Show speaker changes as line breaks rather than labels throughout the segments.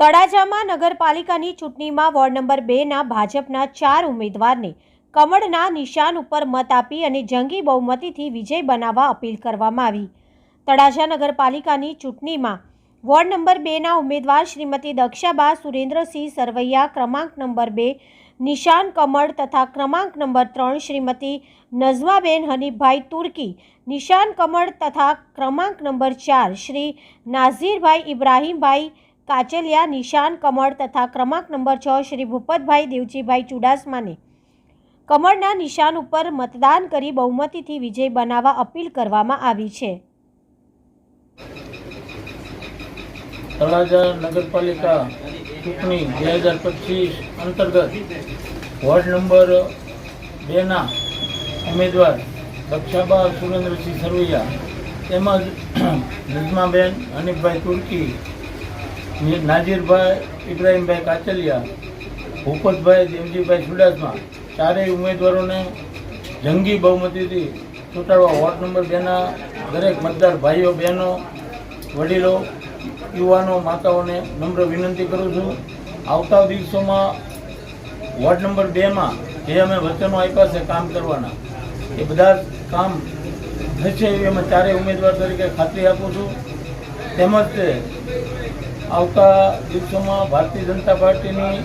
તળાજામાં નગરપાલિકાની ચૂંટણીમાં ward number બેના ભાજપના ચાર ઉમેદવારને કમળના નિશાન ઉપર મત આપી અને જંગી બહુમતીથી વિજય બનાવવા અપીલ કરવામાં આવી. તળાજા નગરપાલિકાની ચૂંટણીમાં વોર્ડ નંબર બેના ઉમેદવાર શ્રીમતી દક્ષાબા સુરેન્દ્રસિંહ સરવૈયા, ક્રમાંક નંબર બે નિશાન કમળ તથા ક્રમાંક નંબર ત્રણ શ્રીમતી નઝમાબેન હનીફભાઈ તુર્કી, નિશાન કમળ તથા ક્રમાંક નંબર ચાર શ્રી નાઝીરભાઈ ઇબ્રાહીમભાઈ કાચલિયા નિશાન, કમળ તથા ક્રમાંક નંબર છ શ્રી ભૂપતભાઈ દેવજીભાઈ ચુડાસમાને. કમળના નિશાન ઉપર મતદાન કરી બહુમતીથી વિજય બનાવવા અપીલ કરવામાં આવી છે.
તળાજા નગરપાલિકા ચૂંટણી બે હજાર પચીસ અંતર્ગત વોર્ડ નંબર બેના ઉમેદવાર દક્ષાબા સુરેન્દ્રસિંહ સરવૈયા તેમજ નજમાબેન અનિકભાઈ તુર્કી નાજીરભાઈ ઇબ્રાહીમભાઈ કાચલિયા, ભૂપતભાઈ દેવજીભાઈ ચુડાસમા ચારેય ઉમેદવારોને જંગી બહુમતીથી ચૂંટાડવા વોર્ડ નંબર બેના દરેક મતદાર ભાઈઓ, બહેનો, વડીલો, યુવાનો, માતાઓને નમ્ર વિનંતી કરું છું. આવતા દિવસોમાં વોર્ડ નંબર બેમાં જે અમે વચનો આપ્યા છે કામ કરવાના, એ બધા કામ થશે એવી અમે ચારેય ઉમેદવાર તરીકે ખાતરી આપું છું. તેમજ આવતા દિવસોમાં ભારતીય જનતા પાર્ટીની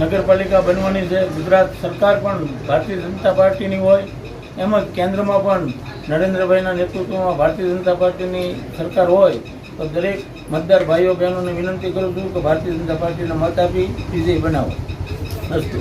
નગરપાલિકા બનવાની છે ગુજરાત સરકાર પણ ભારતીય જનતા પાર્ટીની હોય, એમ જ કેન્દ્રમાં પણ નરેન્દ્રભાઈના નેતૃત્વમાં ભારતીય જનતા પાર્ટીની સરકાર હોય, તો દરેક મતદાર ભાઈઓ બહેનોને વિનંતી કરું છું કે ભારતીય જનતા પાર્ટીને મત આપી, વિજય બનાવો. અસ્તુ